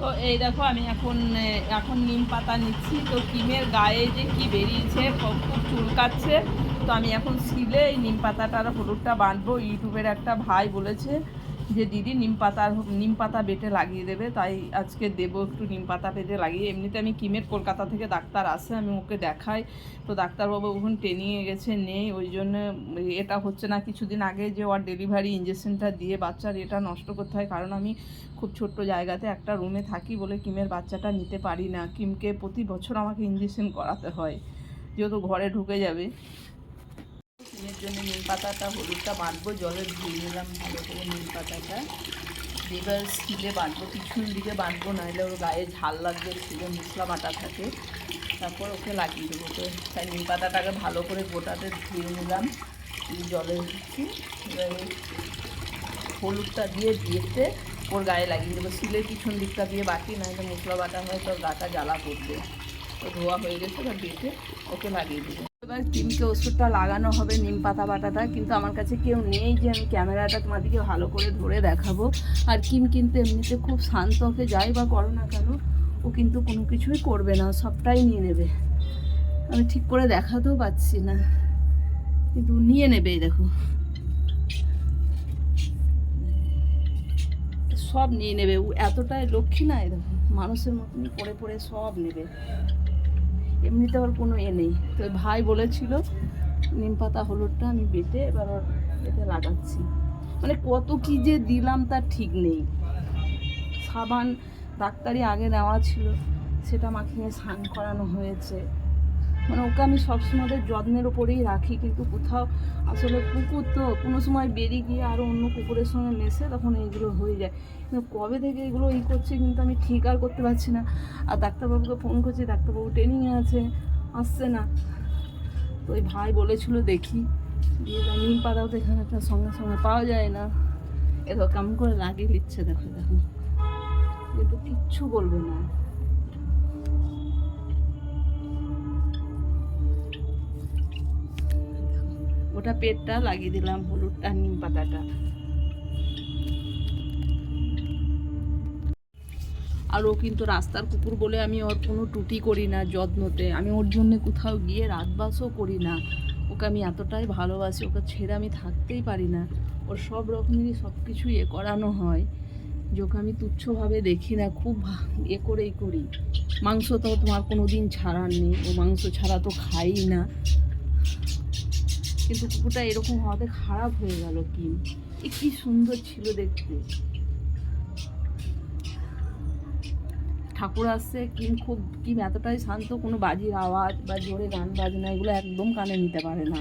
তো এই দেখো, আমি এখন এখন নিম পাতা নিচ্ছি। তো কিমের গায়ে যে কি বেরিয়েছে খুব চুলকাচ্ছে। তো আমি এখন শিলে এই নিম পাতাটার হলুদটা বাঁধবো। ইউটিউবের একটা ভাই বলেছে যে দিদি নিম পাতার নিম পাতা বেটে লাগিয়ে দেবে, তাই আজকে দেবো একটু নিম পাতা বেটে লাগিয়ে। এমনিতে আমি কিমের কলকাতা থেকে ডাক্তার আসে, আমি ওকে দেখাই। তো ডাক্তারবাবু ওখানে ট্রেনিংয়ে গেছে, নেই, ওই জন্য এটা হচ্ছে না, কিছুদিন আগে যে ওর ডেলিভারি ইঞ্জেকশনটা দিয়ে বাচ্চার এটা নষ্ট করতে হয়, কারণ আমি খুব ছোট্ট জায়গাতে একটা রুমে থাকি বলে কিমের বাচ্চাটা নিতে পারি না। কিমকে প্রতি বছর আমাকে ইঞ্জেকশন করাতে হয়, যেহেতু ঘরে ঢুকে যাবে। কিমের জন্য নিম পাতাটা, হলুদটা বাঁধবো, জলে ধুয়ে নিলাম ভালো করে নিম পাতাটা। এবার শিলে বাঁধবো, পিছন দিকে বাঁধবো, নাহলে ওর গায়ে ঝাল লাগবে শিলে মশলা বাটা থাকে। তারপর ওকে লাগিয়ে দেবো। তো তাই নিম পাতাটাকে ভালো করে গোটাতে ধুয়ে নিলাম জলে দিচ্ছি এবার হলুদটা দিয়ে দিয়েতে ওর গায়ে লাগিয়ে দেবো। শিলের পিছন দিকটা দিয়ে বাটি নাহলে মশলা বাটা হয় তোর গাটা জ্বালা করবে। তো ধোয়া হয়ে গেছে, এবার বেটে ওকে লাগিয়ে দেবো। এবার ওষুধটা লাগানো হবে, নিম পাতা বাটাটা, কিন্তু আমার কাছে কেউ নেই যে আমি ক্যামেরাটা তোমাদেরকে ভালো করে ধরে দেখাবো। আর কিম কিন্তু এমনিতে খুব শান্ত, ওকে যাই বা করো না কেন, ও কিন্তু কোনো কিছুই করবে না সবটাই নিয়ে নেবে। আমি ঠিক করে দেখাতেও পাচ্ছি না, কিন্তু নিয়ে নেবে দেখো। সব নিয়ে নেবে, ও এতটাই লক্ষ্মী না দেখো, মানুষের মতন পড়ে পড়ে সব নেবে। এমনিতে ওর কোনো এ নেই। তো ভাই বলেছিল, নিম পাতা, হলুদটা আমি বেটে এবার এতে লাগাচ্ছি। মানে কত কি যে দিলাম তার ঠিক নেই। সাবান ডাক্তারি আগে নেওয়া ছিল, সেটা মাখিয়ে স্নান করানো হয়েছে। মানে ওকে আমি সবসময় যত্নের ওপরেই রাখি, কিন্তু কোথাও আসলে কুকুর তো কোনো সময় বেরিয়ে গিয়ে আরও অন্য কুকুরের সঙ্গে মেশে তখন এইগুলো হয়ে যায়। কিন্তু কবে থেকে এগুলো ই করছে কিন্তু আমি ঠিক আর করতে পারছি না। আর ডাক্তারবাবুকে ফোন করছি, ডাক্তারবাবু ট্রেনিংয়ে আছে, আসছে না। তো ওই ভাই বলেছিল দেখি, দিয়ে নিম পাতাও তো এখানে একটা সঙ্গে সঙ্গে পাওয়া যায় না। এত কেমন করে লাগিয়ে দিচ্ছে দেখো দেখো। কিন্তু কিচ্ছু বলবে না। ওটা পেটটা লাগিয়ে দিলাম হলুদটা, নিম পাতাটা। আর ও কিন্তু রাস্তার কুকুর বলে আমি ওর কোনো টুটি করি না যত্নতে। আমি ওর জন্য কোথাও গিয়ে রাতবাসও করি না। ওকে আমি এতটাই ভালোবাসি, ওকে ছেড়ে আমি থাকতেই পারি না। ওর সব রকমেরই সব কিছু এ করানো হয়। যে ওকে আমি তুচ্ছভাবে দেখি না, খুব এ করেই করি। মাংস তো তোমার কোনো দিন ছাড়ার নেই। ও মাংস ছাড়া তো খাই না। কিন্তু কুকুরটা এরকম হওয়াতে খারাপ হয়ে গেল কি এ কি সুন্দর ছিল দেখতে। ঠাকুর আসছে, কিম খুব, কিম এতটাই শান্ত, কোনো বাজির আওয়াজ বা জোরে গান বাজনা এগুলো একদম কানে নিতে পারে না।